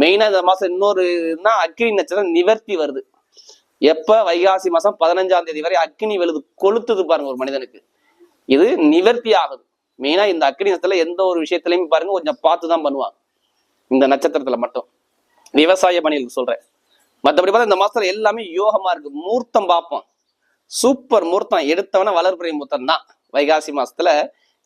மெயினா இந்த மாசம் இன்னொரு இதுனா அக்னி நட்சத்திரம் நிவர்த்தி வருது. எப்ப? வைகாசி மாசம் பதினஞ்சாம் தேதி வரை அக்னி வெளுது கொளுத்துது பாருங்க ஒரு மனிதனுக்கு. இது நிவர்த்தி ஆகுது. மெயினா இந்த அக்னி நட்சத்திரத்துல எந்த ஒரு விஷயத்திலையும் பாருங்க கொஞ்சம் பார்த்து தான் பண்ணுவாங்க. இந்த நட்சத்திரத்துல மட்டும். விவசாய பணிகளுக்கு சொல்றேன். மற்றபடி பார்த்தா இந்த மாசத்துல எல்லாமே யோகமா இருக்கு. மூர்த்தம் பார்ப்போம். சூப்பர் மூர்த்தம். எடுத்தவன வளர்ப்புறை மூர்த்தம் தான் வைகாசி மாசத்துல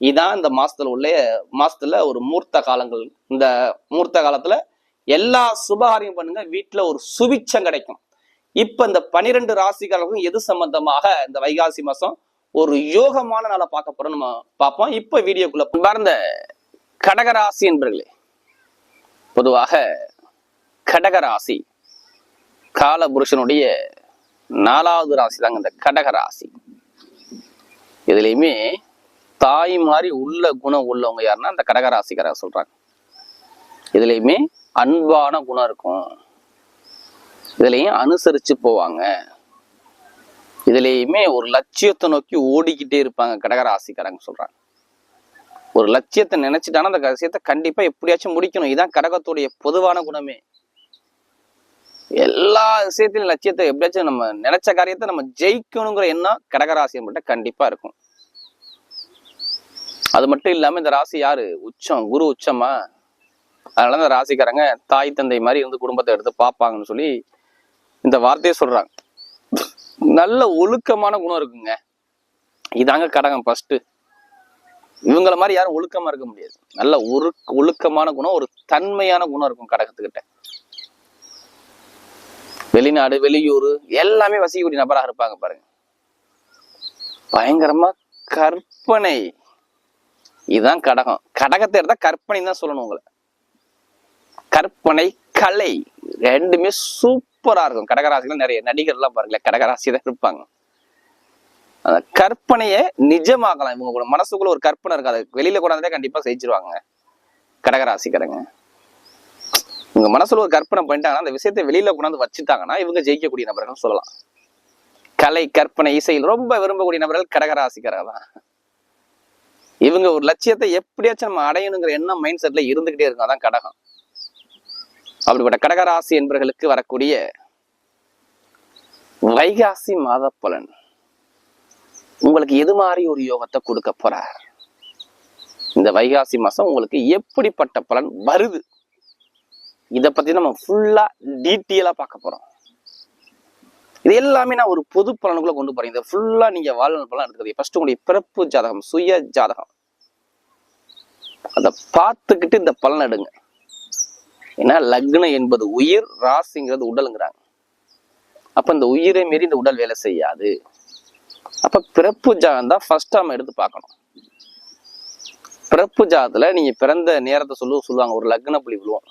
இதான் இந்த மாசத்துல உள்ள மாசத்துல ஒரு மூர்த்த காலங்கள். இந்த மூர்த்த காலத்துல எல்லா சுபகாரியம் பண்ணுங்க வீட்டுல ஒரு சுபிச்சம் கிடைக்கும். இப்ப இந்த பனிரெண்டு ராசிக்காரர்களுக்கும் எது சம்பந்தமாக இந்த வைகாசி மாசம் ஒரு யோகமான நாளை பார்க்க போறோம் நம்ம பார்ப்போம். இப்ப வீடியோக்குள்ள பார்ந்த கடகராசி என்பர்களே பொதுவாக கடகராசி கால புருஷனுடைய நாலாவது ராசி தாங்க இந்த கடகராசி. இதுலயுமே தாய் மாதிரி உள்ள குணம் உள்ளவங்க யாருன்னா அந்த கடகராசிக்கார சொல்றாங்க. இதுலயுமே அன்பான குணம் இருக்கும். இதுலயும் அனுசரிச்சு போவாங்க. இதுலயுமே ஒரு லட்சியத்தை நோக்கி ஓடிக்கிட்டே இருப்பாங்க கடகராசிக்காரங்க சொல்றாங்க. ஒரு லட்சியத்தை நினைச்சிட்டானா அந்த விஷயத்தை கண்டிப்பா எப்படியாச்சும் முடிக்கணும். இதுதான் கடகத்துடைய பொதுவான குணமே. எல்லா விஷயத்திலும் லட்சியத்தை எப்படியாச்சும் நம்ம நினைச்ச காரியத்தை நம்ம ஜெயிக்கணுங்கிற எண்ணம் கடகராசியம் மட்டும் கண்டிப்பா இருக்கும். அது மட்டும் இல்லாமல் இந்த ராசி யாரு? உச்சம் குரு உச்சமா? அதனால இந்த ராசிக்காரங்க தாய் தந்தை மாதிரி இருந்து குடும்பத்தை எடுத்து பார்ப்பாங்கன்னு சொல்லி இந்த வார்த்தையை சொல்றாங்க. நல்ல ஒழுக்கமான குணம் இருக்குங்க. இதாங்க கடகம் ஃபர்ஸ்ட் இவங்கள மாதிரி யாரும் ஒழுக்கமா இருக்க முடியாது. நல்ல ஒரு ஒழுக்கமான குணம் ஒரு தன்மையான குணம் இருக்கும் கடகத்துக்கிட்ட. வெளிநாடு வெளியூர் எல்லாமே வசிக்கக்கூடிய நபராக இருப்பாங்க பாருங்க. பயங்கரமா கற்பனை. இதுதான் கடகம். கடகத்தை எடுத்தா கற்பனை தான் சொல்லணும் உங்களை. கற்பனை கலை ரெண்டுமே சூப்பரா இருக்கும். கடகராசிகள் நிறைய நடிகர்லாம் பாருங்களேன் கடகராசி தான் இருப்பாங்க. அந்த கற்பனையை நிஜமாக்கலாம். இவங்க கூட மனசுக்குள்ள ஒரு கற்பனை இருக்காது அதை வெளியில கொண்டாந்தே கண்டிப்பா ஜெயிச்சிருவாங்க. கடகராசிக்காரங்க. உங்க மனசுல ஒரு கற்பனை பண்ணிட்டாங்கன்னா அந்த விஷயத்தை வெளியில கொண்டாந்து வச்சுட்டாங்கன்னா இவங்க ஜெயிக்கக்கூடிய நபர்கள் சொல்லலாம். கலை கற்பனை இசையில் ரொம்ப விரும்பக்கூடிய நபர்கள் கடகராசிக்காரங்க தான். இவங்க ஒரு லட்சியத்தை எப்படியாச்சும் நம்ம அடையணுங்கிற எண்ணம் மைண்ட் செட்ல இருந்துகிட்டே இருக்கும். அதான் கடகம். அப்படிப்பட்ட கடகராசி என்பவர்களுக்கு வரக்கூடிய வைகாசி மாத பலன். உங்களுக்கு எது மாதிரி ஒரு யோகத்தை கொடுக்க போறார்? இந்த வைகாசி மாசம் உங்களுக்கு எப்படிப்பட்ட பலன் வருது? இத பத்தி நம்ம ஃபுல்லா டீட்டெயிலா பார்க்க போறோம். இது எல்லாமே நான் ஒரு பொது பலனுக்குள்ள கொண்டு போறேன். இதை ஃபுல்லா நீங்க வாழ்நாள் பலன் எடுத்துக்கிறது ஃபர்ஸ்ட் உங்களுடைய பிறப்பு ஜாதகம் சுய ஜாதகம். அதை பார்த்துக்கிட்டு இந்த பலன் எடுங்க. ஏன்னா லக்னம் என்பது உயிர் ராசிங்கிறது உடலுங்கிறாங்க. அப்ப இந்த உயிரை மீறி இந்த உடல் வேலை செய்யாது. அப்ப பிறப்பு ஜாகம் தான் ஃபர்ஸ்ட் நம்ம எடுத்து பார்க்கணும். பிறப்பு ஜாதத்துல நீங்க பிறந்த நேரத்தை சொல்லுவோம் சொல்லுவாங்க. ஒரு லக்ன புள்ளி விழுவோம்.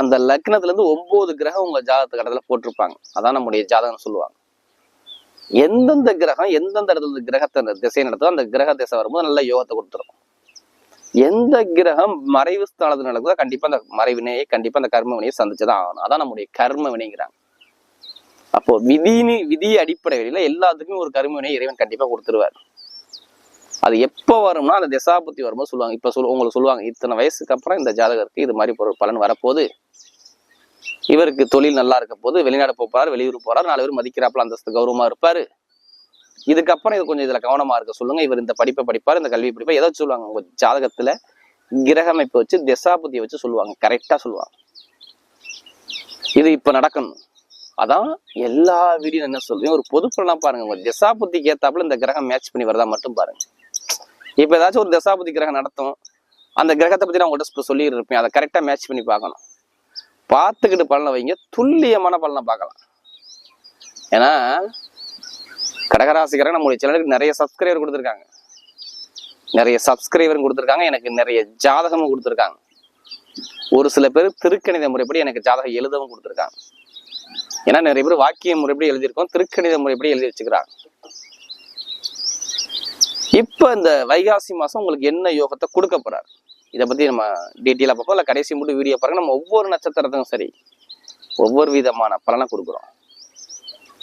அந்த லக்னத்துல இருந்து ஒன்பது கிரகம் உங்க ஜாதகத்துக்கு இடத்துல போட்டிருப்பாங்க. அதான் நம்முடைய ஜாதகம் சொல்லுவாங்க. எந்தெந்த கிரகம் எந்தெந்த இடத்துல கிரகத்தை திசை நடத்துதோ அந்த கிரக திசை வரும்போது நல்ல யோகத்தை கொடுத்துரும். எந்த கிரகம் மறைவு ஸ்தானத்தில் நடக்குதோ கண்டிப்பா அந்த மறைவினையை கண்டிப்பா அந்த கர்ம வினையை சந்திச்சுதான் ஆகணும். அதான் நம்முடைய கர்ம வினைங்கிறாங்க அப்போ விதினு விதி அடிப்படையில எல்லாத்துக்குமே ஒரு கர்ம வினை இறைவன் கண்டிப்பா கொடுத்துருவார். அது எப்போ வரும்னா அந்த திசாபுத்தி வரும்போது சொல்லுவாங்க. இப்போ சொல் உங்களுக்கு சொல்லுவாங்க இத்தனை வயசுக்கு அப்புறம் இந்த ஜாதகருக்கு இது மாதிரி ஒரு பலன் வரப்போகுது. இவருக்கு தொழில் நல்லா இருக்க போது வெளிநாடு போறாரு வெளியூர் போறாரு நாலு பேர் மதிக்கிறாப்புல அந்தஸ்து கௌரவமா இருப்பாரு. இதுக்கப்புறம் இது கொஞ்சம் இதுல கவனமா இருக்க சொல்லுங்க. இவர் இந்த படிப்பை படிப்பார் இந்த கல்வி படிப்பை ஏதோ சொல்லுவாங்க. உங்க ஜாதகத்துல கிரகமைப்பை வச்சு திசாபுத்தியை வச்சு சொல்லுவாங்க. கரெக்டா சொல்லுவாங்க. இது இப்ப நடக்கணும். அதான் எல்லா வீடியும் என்ன சொல்றீங்க? ஒரு பொது பாருங்க. உங்க திசாபுத்திக்கு ஏத்தாப்புல இந்த கிரகம் மேட்ச் பண்ணி வரதா மட்டும் பாருங்க. இப்ப ஏதாச்சும் ஒரு திசாபுத்தி கிரகம் நடத்தும். அந்த கிரகத்தை பத்தி நான் உங்கள்கிட்ட சொல்லி இருப்பேன் அதை கரெக்டா மேட்ச் பண்ணி பார்க்கணும். பார்த்துக்கிட்டு பலனை வைங்க. துல்லியமான பலனை பார்க்கலாம். ஏன்னா கடகராசிக்காரங்க நம்மளுடைய சேனலுக்கு நிறைய சப்ஸ்கிரைபர் கொடுத்துருக்காங்க. நிறைய சப்ஸ்கிரைபரும் கொடுத்துருக்காங்க. எனக்கு நிறைய ஜாதகமும் கொடுத்துருக்காங்க. ஒரு சில பேர் திருக்கணித முறைப்படி எனக்கு ஜாதகம் எழுதவும் கொடுத்துருக்காங்க. ஏன்னா நிறைய பேர் வாக்கிய முறைப்படி எழுதியிருக்கோம். திருக்கணித முறைப்படி எழுதி வச்சுக்கிறாங்க. இப்போ இந்த வைகாசி மாதம் உங்களுக்கு என்ன யோகத்தை கொடுக்க போறாரு? இதை பற்றி நம்ம டீட்டெயிலாக பார்ப்போம். இல்லை கடைசி மட்டும் வீடியோ பாருங்க. நம்ம ஒவ்வொரு நட்சத்திரத்துக்கும் சரி ஒவ்வொரு விதமான பலனை கொடுக்குறோம்.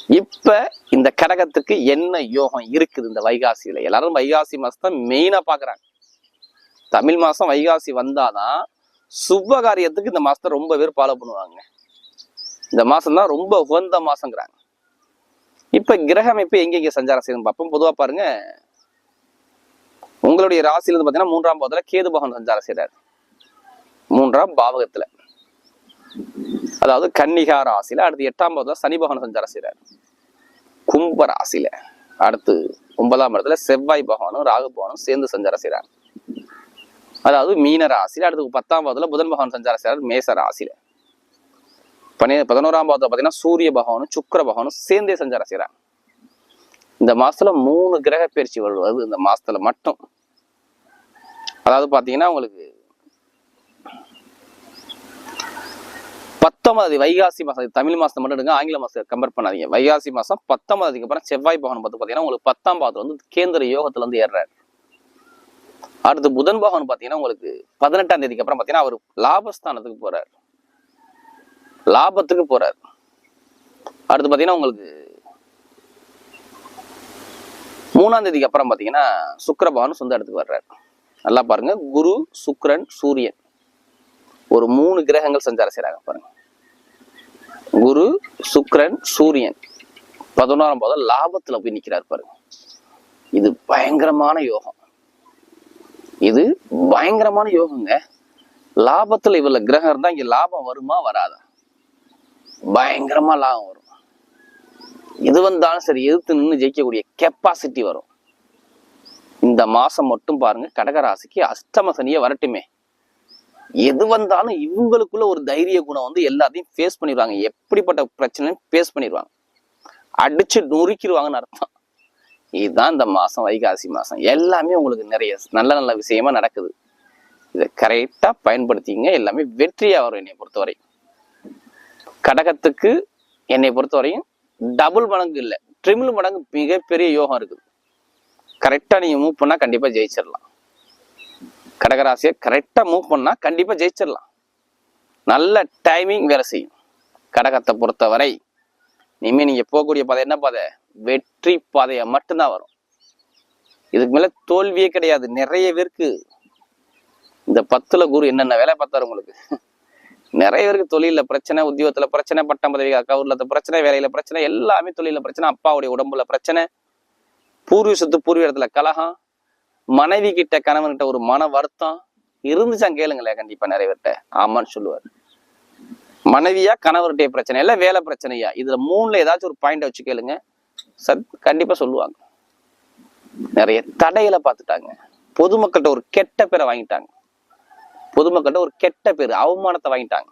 இப்ப இந்த கடகத்துக்கு என்ன யோகம் இருக்குது இந்த வைகாசியில? எல்லாரும் வைகாசி மாசத்தை மெயினா பாக்குறாங்க. தமிழ் மாசம் வைகாசி வந்தாதான் சுப காரியத்துக்கு இந்த மாசத்தை ரொம்ப பேர் ஃபாலோ பண்ணுவாங்க. இந்த மாசம் தான் ரொம்ப உகந்த மாசங்கிறாங்க. இப்ப கிரக அமைப்பு எங்க எங்க சஞ்சாரம் செய்யணும் பார்ப்போம் பொதுவா பாருங்க உங்களுடைய ராசியில இருந்து பாத்தீங்கன்னா மூன்றாம் பாவத்துல கேது பகவான் சஞ்சாரம் செய்யறாரு மூன்றாம் பாவகத்துல. அதாவது கன்னிகா ராசியில அடுத்து எட்டாம் பாவத்துல சனி பகவான் சஞ்சாரம் செய்றாரு. கும்ப ராசியில அடுத்து ஒன்பதாம் இடத்துல செவ்வாய் பகவானும் ராகு பகவானும் சேர்ந்து சஞ்சாரம் செய்கிறார் அதாவது மீன ராசியில அடுத்து பத்தாம் பாவத்துல புதன் பகவான் சஞ்சாரம் செய்றாரு மேச ராசியில. பனி பதினோராம் பாவத்துல பாத்தீங்கன்னா சூரிய பகவானும் சுக்கிர பகவானும் சேர்ந்தே சஞ்சாரம் செய்றாங்க இந்த மாசத்துல மூணு கிரக பயிற்சி வருவது இந்த மாசத்துல மட்டும். அதாவது பாத்தீங்கன்னா உங்களுக்கு பத்தொன்பது வைகாசி மாதம் தமிழ் மாதம் மட்டும் எடுங்க ஆங்கில மாதம் கம்பேர் பண்ணாதீங்க. வைகாசி மாசம் பத்தொன்பதுக்கு அப்புறம் செவ்வாய் பகவான் பார்த்து பாத்தீங்கன்னா உங்களுக்கு பத்தாம் பாவத்துல வந்து கேந்திர யோகத்துல இருந்து ஏறுறாரு. அடுத்து புதன் பகவான் பாத்தீங்கன்னா உங்களுக்கு பதினெட்டாம் தேதிக்கு அப்புறம் பாத்தீங்கன்னா அவர் லாபஸ்தானத்துக்கு போறாரு. லாபத்துக்கு போறாரு. அடுத்து பாத்தீங்கன்னா உங்களுக்கு மூணாம் தேதிக்கு அப்புறம் பாத்தீங்கன்னா சுக்கர பகவான் சொந்த இடத்துக்கு வர்றாரு. நல்லா பாருங்க. குரு சுக்ரன் சூரியன். ஒரு மூணு கிரகங்கள் சஞ்சாரம் செய்கிறாங்க பாருங்க. குரு சுக்ரன் சூரியன். பதினோராம் பாதம் லாபத்துல போய் நிக்கிறார் பாருங்க. இது பயங்கரமான யோகம். இது பயங்கரமான யோகங்க. லாபத்துல இவ்வளவு கிரகம் இருந்தா இங்க லாபம் வருமா வராதா? பயங்கரமா லாபம் வரும். எது வந்தாலும் சரி எதிர்த்து நின்று ஜெயிக்கக்கூடிய கெப்பாசிட்டி வரும். இந்த மாசம் மட்டும் பாருங்க கடகராசிக்கு அஷ்டம சனியே வரட்டுமே. எது வந்தாலும் இவங்களுக்குள்ள ஒரு தைரிய குணம் வந்து எல்லாத்தையும் ஃபேஸ் பண்ணிடுவாங்க. எப்படிப்பட்ட பிரச்சனையும் ஃபேஸ் பண்ணிடுவாங்க. அடிச்சு நொறுக்கிடுவாங்கன்னு அர்த்தம். இதுதான் இந்த மாதம் வைகாசி மாதம் எல்லாமே உங்களுக்கு நிறைய நல்ல நல்ல விஷயமா நடக்குது. இதை கரெக்டாக பயன்படுத்திங்க. எல்லாமே வெற்றியாக வரும் என்னை பொறுத்தவரை. கடகத்துக்கு என்னை பொறுத்தவரையும் டபுள் மடங்கு இல்லை. ட்ரிபிள் மடங்கு மிகப்பெரிய யோகம் இருக்குது. கரெக்டாக நீங்கள் மூவ் பண்ணால் கண்டிப்பாக ஜெயிச்சிடலாம். கடகராசியை கரெக்டாக மூவ் பண்ணால் கண்டிப்பாக ஜெயிச்சிடலாம். நல்ல டைமிங் வேலை செய்யும். கடகத்தை பொறுத்தவரை இனிமேல் நீங்கள் போகக்கூடிய பாதை என்ன பாதை? வெற்றி பாதையை மட்டும்தான் வரும். இதுக்கு மேலே தோல்வியே கிடையாது. நிறைய பேருக்கு இந்த பத்துல குரு என்னென்ன வேலை பார்த்தாரு உங்களுக்கு? நிறைய பேருக்கு தொழில பிரச்சனை உத்தியோகத்தில் பிரச்சனை பட்டம் பதவி கவுரில் பிரச்சனை வேலையில் பிரச்சனை எல்லாமே தொழிலில் பிரச்சனை அப்பாவுடைய உடம்புல பிரச்சனை பூர்வீக பூர்வீகத்தில் கலகம் மனைவி கிட்ட கணவன்கிட்ட ஒரு மன வருத்தம் இருந்துச்சா கேளுங்களேன் கண்டிப்பா நிறைய பேர்கிட்ட. ஆமான்னு சொல்லுவார். மனைவியா கணவர்கிட்ட பிரச்சனை இல்ல வேலை பிரச்சனையா? இதுல மூணுல ஏதாச்சும் ஒரு பாயிண்ட் வச்சு கேளுங்க. சத் கண்டிப்பா சொல்லுவாங்க. நிறைய தடையில பார்த்துட்டாங்க. பொதுமக்கள்கிட்ட ஒரு கெட்ட பேரை வாங்கிட்டாங்க. பொதுமக்கள்கிட்ட ஒரு கெட்ட பேர் அவமானத்தை வாங்கிட்டாங்க.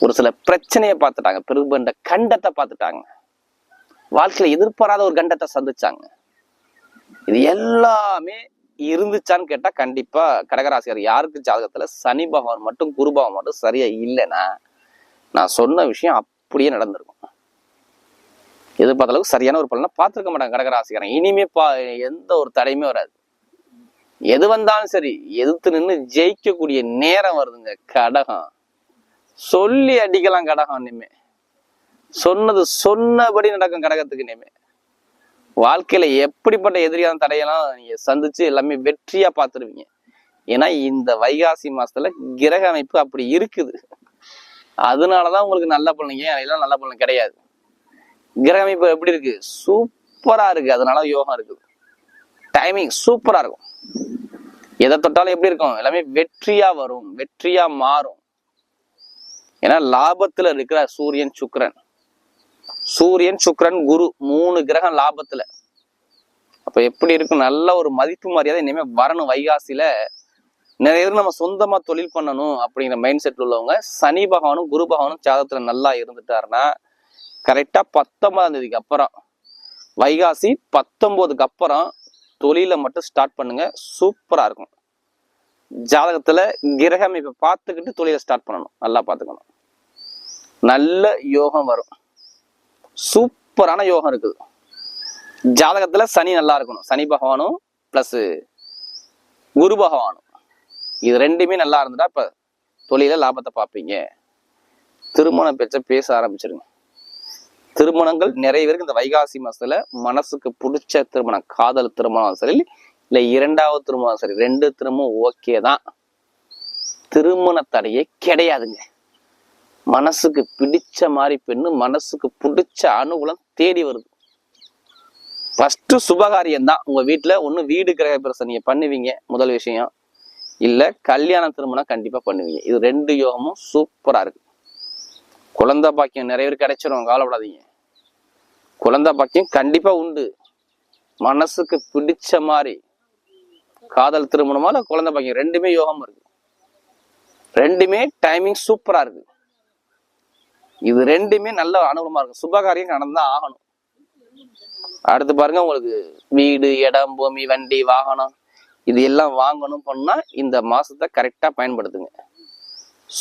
ஒரு சில பிரச்சனையை பார்த்துட்டாங்க. பெருபண்ட கண்டத்தை பார்த்துட்டாங்க. வாழ்க்கையில எதிர்பாராத ஒரு கண்டத்தை சந்திச்சாங்க. இது எல்லாமே இருந்துச்சான்னு கேட்டா கண்டிப்பா கடகராசிகர் யாருக்கு ஜாதகத்துல சனி பகவான் மட்டும் குரு பகவான் மட்டும் சரியா இல்லைன்னா நான் சொன்ன விஷயம் அப்படியே நடந்திருக்கும். எதிர்பார்த்த அளவுக்கு சரியான ஒரு பலனை பார்த்துருக்க மாட்டாங்க கடகராசிக்காரன் இனிமே பா எந்த ஒரு தடையுமே வராது. எது வந்தாலும் சரி எதிர்த்து நின்று ஜெயிக்கக்கூடிய நேரம் வருதுங்க. கடகம். சொல்லி அடிக்கலாம் கடகம் இனிமே. சொன்னது சொன்னபடி நடக்கும் கடகத்துக்கு இனிமே. வாழ்க்கையில எப்படிப்பட்ட எதிரியான தடையெல்லாம் நீங்க சந்திச்சு எல்லாமே வெற்றியா பார்த்துருவீங்க. ஏன்னா இந்த வைகாசி மாசத்துல கிரக அமைப்பு அப்படி இருக்குது. அதனாலதான் உங்களுக்கு நல்ல பலன். ஏன் எல்லாம் நல்ல பலன் கிடையாது. கிரக அமைப்பு எப்படி இருக்கு? சூப்பரா இருக்கு. அதனால யோகம் இருக்குது. டைமிங் சூப்பரா இருக்கும். எதை தொட்டாலும் எப்படி இருக்கும்? எல்லாமே வெற்றியா வரும். வெற்றியா மாறும். ஏன்னா லாபத்துல இருக்கிற சூரியன் சுக்கரன். சூரியன் சுக்ரன் குரு மூணு கிரகம் லாபத்துல. அப்ப எப்படி இருக்கும்? நல்ல ஒரு மதிப்பு மரியாதை இனிமே வரணும் வைகாசியில. நிறைய பேர் நம்ம சொந்தமா தொழில் பண்ணணும் அப்படிங்கிற மைண்ட் செட் உள்ளவங்க சனி பகவானும் குரு பகவானும் ஜாதகத்துல நல்லா இருந்துட்டாருன்னா கரெக்டா பத்தொன்பதாம் தேதிக்கு அப்புறம் வைகாசி பத்தொன்பதுக்கு அப்புறம் தொழிலை மட்டும் ஸ்டார்ட் பண்ணுங்க. சூப்பரா இருக்கும். ஜாதகத்துல கிரகம் இப்ப பார்த்துக்கிட்டு தொழிலை ஸ்டார்ட் பண்ணணும். நல்லா பார்த்துக்கணும். நல்ல யோகம் வரும். சூப்பரான யோகம் இருக்குது. ஜாதகத்துல சனி நல்லா இருக்கணும். சனி பகவானும் பிளஸ் குரு பகவானும். இது ரெண்டுமே நல்லா இருந்துட்டா இப்ப தொழில லாபத்தை பார்ப்பீங்க. திருமண பேச்ச பேச ஆரம்பிச்சிருங்க. திருமணங்கள் நிறைய பேருக்கு இந்த வைகாசி மாசத்துல மனசுக்கு பிடிச்ச திருமணம். காதல் திருமணம் சரி இல்ல இரண்டாவது திருமணம் சரி ரெண்டு திருமணம் ஓகே தான். திருமண தடையே கிடையாதுங்க. மனசுக்கு பிடிச்ச மாதிரி பெண்ணு மனசுக்கு பிடிச்ச அனுகூலம் தேடி வருது. ஃபஸ்ட்டு சுபகாரியம் தான் உங்கள் வீட்டில் ஒன்று வீடு கிரக பிரசனையை பண்ணுவீங்க முதல் விஷயம். இல்லை கல்யாண திருமணம் கண்டிப்பாக பண்ணுவீங்க. இது ரெண்டு யோகமும் சூப்பராக இருக்கு. குழந்த பாக்கியம் நிறைய பேர் கிடைச்சிரும் கவலைப்படாதீங்க. குழந்த பாக்கியம் கண்டிப்பாக உண்டு. மனசுக்கு பிடிச்ச மாதிரி காதல் திருமணமா இல்லை குழந்தை பாக்கியம்? ரெண்டுமே யோகம் இருக்கு. ரெண்டுமே டைமிங் சூப்பராக இருக்குது இது ரெண்டுமே நல்ல அனுகூலமா இருக்கும். சுபகாரியம் நடந்தா ஆகணும். அடுத்து பாருங்க உங்களுக்கு வீடு இடம் பூமி வண்டி வாகனம் இது எல்லாம் வாங்கணும் பண்ணா இந்த மாசத்தை கரெக்டா பயன்படுத்துங்க.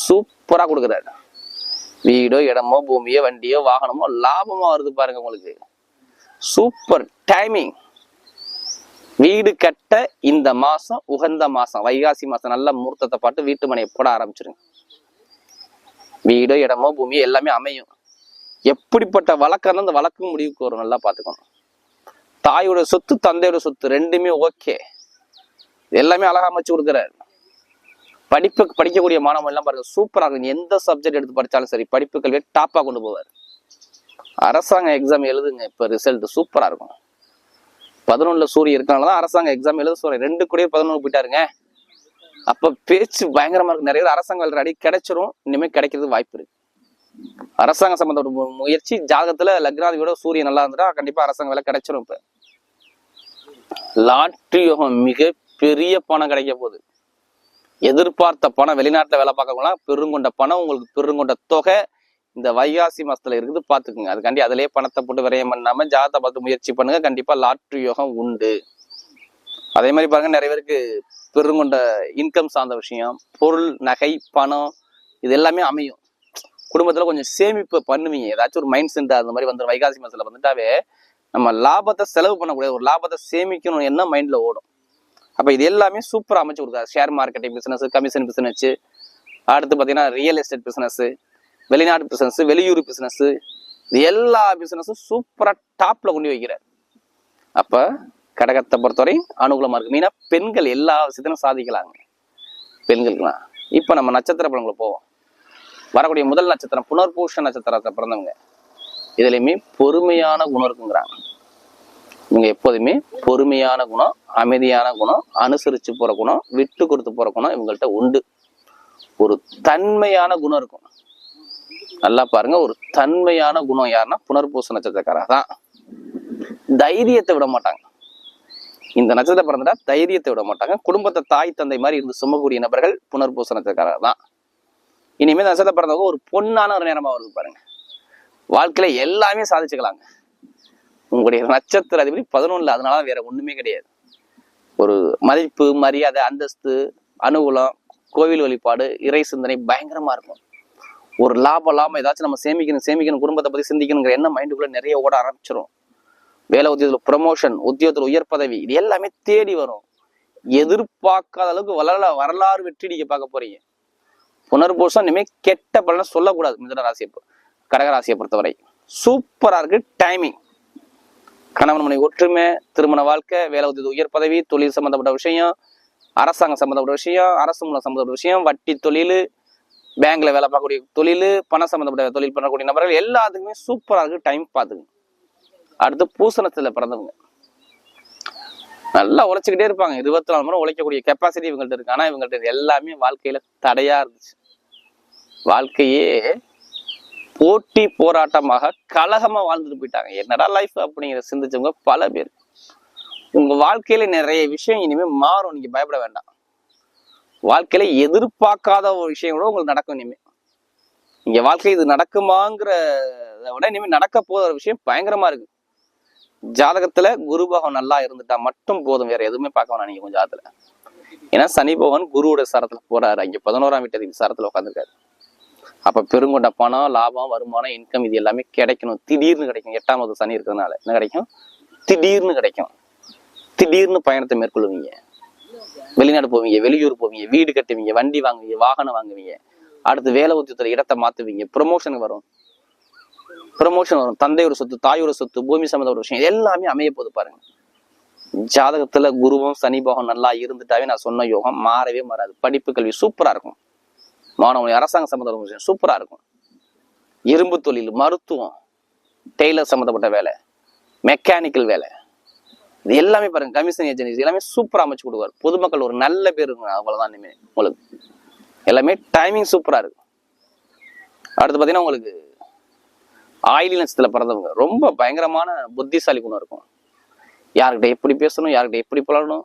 சூப்பரா கொடுக்குறாரு. வீடோ இடமோ பூமியோ வண்டியோ வாகனமோ லாபமா வருது பாருங்க உங்களுக்கு. சூப்பர் டைமிங் வீடு கட்ட இந்த மாசம் உகந்த மாசம். வைகாசி மாசம் நல்ல முகூர்த்தத்தை பார்த்து வீட்டு மனையை போட ஆரம்பிச்சிருங்க. வீடோ இடமோ பூமியோ எல்லாமே அமையும். எப்படிப்பட்ட வழக்கம் அந்த வழக்கு முடிவுக்கு வரும் நல்லா பார்த்துக்கணும். தாயோட சொத்து தந்தையோட சொத்து ரெண்டுமே ஓகே. எல்லாமே அழகா அமைச்சு கொடுக்குறாரு. படிப்புக்கு படிக்கக்கூடிய மாணவன் எல்லாம் பாருங்க சூப்பராக இருக்கும். எந்த சப்ஜெக்ட் எடுத்து படித்தாலும் சரி படிப்பு கல்வியை டாப்பாக கொண்டு போவார். அரசாங்க எக்ஸாம் எழுதுங்க இப்போ ரிசல்ட் சூப்பராக இருக்கும். பதினொன்றில் சூரிய இருக்கனால தான் அரசாங்க எக்ஸாம் எழுத சொல்றேன். ரெண்டு கூட பதினொன்று போயிட்டாருங்க. அப்ப பேச்சு பயங்கரமா இருக்கு. நிறைய பேர் அரசாங்க அடி கிடைச்சிரும். இனிமே கிடைக்கிறது வாய்ப்பு இருக்கு. அரசாங்க சம்பந்த முயற்சி ஜாதகத்துல லக்னாதியோட சூரியன் நல்லா இருந்துட்டா கண்டிப்பா அரசாங்க வேலை கிடைச்சிரும் இப்ப. லாட்ரி யோகம் மிக பெரிய பணம் கிடைக்க போகுது. எதிர்பார்த்த பணம் வெளிநாட்டுல வேலை பார்க்கறவங்களாம் பெருங்கொண்ட பணம் உங்களுக்கு பெருங்கொண்ட தொகை இந்த வைகாசி மாசத்துல இருக்குது. பாத்துக்குங்க அதுக்காண்டி அதுலயே பணத்தை போட்டு விரயம் பண்ணாம ஜாதகத்தை பார்த்து முயற்சி பண்ணுங்க. கண்டிப்பா லாட்ரி யோகம் உண்டு. அதே மாதிரி பாருங்க நிறைய பேருக்கு பெருங்கொண்ட இன்கம் சார்ந்த விஷயம் பொருள் நகை பணம் இது எல்லாமே அமையும். குடும்பத்தில் கொஞ்சம் சேமிப்பு பண்ணுவீங்க. ஏதாச்சும் ஒரு மைண்ட் செட் அந்த மாதிரி வந்து வைகாசி மாதத்தில் வந்துட்டாவே நம்ம லாபத்தை செலவு பண்ணக்கூடாது. ஒரு லாபத்தை சேமிக்கணும் என்ன மைண்டில் ஓடும். அப்போ இது எல்லாமே சூப்பராக அமைச்சு கொடுக்காது. Share marketing business commission business அடுத்து பார்த்தீங்கன்னா ரியல் எஸ்டேட் பிஸ்னஸ் வெளிநாட்டு பிஸ்னஸ் வெளியூர் பிஸ்னஸ் இது எல்லா பிஸ்னஸும் சூப்பராக டாப்பில் கொண்டு வைக்கிறார். அப்போ கடகத்தை பொறுத்தவரை அனுகூலமாக இருக்கும் மீனா பெண்கள் எல்லா விஷயத்திலும் சாதிக்கலாங்க. பெண்களுக்குலாம் இப்போ நம்ம நட்சத்திர பலன்களை போவோம். வரக்கூடிய முதல் நட்சத்திரம் புனர்பூஷ நட்சத்திரத்தை பிறந்தவங்க. இதுலையுமே பொறுமையான குணம் இருக்குங்கிறாங்க. இவங்க எப்போதுமே பொறுமையான குணம் அமைதியான குணம் அனுசரித்து போகிற குணம் விட்டு கொடுத்து போகிற குணம் இவங்கள்ட்ட உண்டு. ஒரு தன்மையான குணம் இருக்கும். நல்லா பாருங்க. ஒரு தன்மையான குணம் யாருன்னா புனர்பூச நட்சத்திரக்காரர் தான். தைரியத்தை விட மாட்டாங்க. இந்த நட்சத்திரம் பிறந்தா தைரியத்தை விட மாட்டாங்க. குடும்பத்தை தாய் தந்தை மாதிரி இருந்து சுமக்கூடிய நபர்கள் புனர்பூச நட்சத்திரக்காரர் தான் இனிமேல் நட்சத்திரம் பிறந்தவங்க ஒரு பொண்ணான ஒரு நேரமாக வருது பாருங்க. வாழ்க்கையில எல்லாமே சாதிச்சுக்கலாங்க. உங்களுடைய நட்சத்திர அதிபதி பதினொன்னுல அதனால வேற ஒண்ணுமே கிடையாது. ஒரு மதிப்பு மரியாதை அந்தஸ்து அனுகூலம் கோவில் வழிபாடு இறை சிந்தனை பயங்கரமா இருக்கும். ஒரு லாபம் லாபம் ஏதாச்சும் நம்ம சேமிக்கணும் சேமிக்கணும் குடும்பத்தை பத்தி சிந்திக்கணுங்கிற எண்ணம் மைண்டுக்குள்ள நிறைய ஓட ஆரம்பிச்சிடும் வேலை உத்தியோகத்துல ப்ரமோஷன் உத்தியோகத்தில் உயர் பதவி இது எல்லாமே தேடி வரும். எதிர்பார்க்காத அளவுக்கு வரலா வரலாறு வெற்றி நீங்க பார்க்க போறீங்க. புனர்பூசம் இனிமேல் கெட்ட பலனை சொல்லக்கூடாது மிதன ராசியை கடகராசியை கடக ராசியை பொறுத்தவரை. சூப்பரா இருக்கு டைமிங் கணவன் மனைவி ஒற்றுமை திருமண வாழ்க்கை வேலை உத்தியோக உயர் பதவி தொழில் சம்பந்தப்பட்ட விஷயம் அரசாங்கம் சம்பந்தப்பட்ட விஷயம் அரசு மூலம் சம்பந்தப்பட்ட விஷயம் வட்டி தொழில் பேங்க்ல வேலை பார்க்கக்கூடிய தொழில் பணம் சம்பந்தப்பட்ட தொழில் பண்ணக்கூடிய நபர்கள் எல்லாத்துக்குமே சூப்பராக இருக்கு டைம் பார்த்துங்க அடுத்து பூசணத்துல பிறந்தவங்க. நல்லா உழைச்சிக்கிட்டே இருப்பாங்க. இருபத்தி நாலு மணி உழைக்கக்கூடிய கெப்பாசிட்டி இவங்கள்ட்ட இருக்கு. ஆனா இவங்கள்ட்ட எல்லாமே வாழ்க்கையில தடையா இருந்துச்சு. வாழ்க்கையே போட்டி போராட்டமாக கலகமா வாழ்ந்துட்டு போயிட்டாங்க. என்னடா லைஃப் அப்படிங்கிற சிந்திச்சவங்க பல பேர். உங்க வாழ்க்கையில நிறைய விஷயம் இனிமே மாறும். நீங்க பயப்பட வேண்டாம். வாழ்க்கையில எதிர்பார்க்காத ஒரு விஷயம் கூட உங்களுக்கு நடக்கும் இனிமே. இங்கே வாழ்க்கை இது நடக்குமாங்கிறத விட இனிமேல் நடக்க போகிற ஒரு விஷயம் பயங்கரமா இருக்கு. ஜாதகத்துல குரு பகவான் நல்லா இருந்துட்டா மட்டும் போதும். வேற எதுவுமே பார்க்க வேணாம் நீங்க கொஞ்சம் ஜாதகத்துல ஏன்னா சனி பகவான் குருவோட சரத்துல போறாரு. அங்க பதினோராம் வீட்டு சரத்துல உட்காந்துருக்காரு அப்ப பெருங்கொண்ட பணம் லாபம் வருமானம் இன்கம் இது எல்லாமே கிடைக்கணும். திடீர்னு கிடைக்கும். எட்டாம் சனி இருக்கிறதுனால. என்ன கிடைக்கும்? திடீர்னு கிடைக்கும். திடீர்னு பயணத்தை மேற்கொள்ளுவீங்க. வெளிநாடு போவீங்க வெளியூர் போவீங்க வீடு கட்டுவீங்க வண்டி வாங்குவீங்க வாகனம் வாங்குவீங்க. அடுத்து வேலை உத்தியத்துல இடத்தை மாத்துவீங்க ப்ரொமோஷன் வரும். ப்ரமோஷன் வரும். தந்தையோட சொத்து தாயோட சொத்து பூமி சம்மந்தப்பட்ட விஷயம் எல்லாமே அமைய போது பாருங்க. ஜாதகத்துல குருவும் சனி பகவான் நல்லா இருந்துட்டாவே நான் சொன்ன யோகம் மாறவே மாறாது. படிப்பு கல்வி சூப்பரா இருக்கும். மாணவன் அரசாங்க சம்மந்தப்பட்ட விஷயம் சூப்பரா இருக்கும். இரும்பு தொழில் மருத்துவம் டெய்லர் சம்மந்தப்பட்ட வேலை மெக்கானிக்கல் வேலை. இது எல்லாமே பாருங்க கமிஷன் ஏஜென்சி எல்லாமே சூப்பரா அமைச்சு கொடுவார் பொதுமக்கள் ஒரு நல்ல பேர் இருக்கும் அவ்வளவுதான் இனிமேல் உங்களுக்கு. எல்லாமே டைமிங் சூப்பரா இருக்கும் அடுத்து பாத்தீங்கன்னா உங்களுக்கு ஆயிலி நட்சத்திரத்துல பிறந்தவங்க. ரொம்ப பயங்கரமான புத்திசாலி குணம் இருக்கும். யார்கிட்ட எப்படி பேசணும் யார்கிட்ட எப்படி பழகணும்?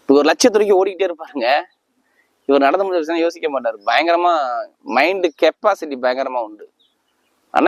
இப்போ ஒரு லட்சத்துறைக்கு ஓடிக்கிட்டே இருப்பாருங்க. இவர் நடந்து முடிஞ்ச விஷயம் யோசிக்க மாட்டார். பயங்கரமா மைண்டு கெப்பாசிட்டி பயங்கரமா உண்டு.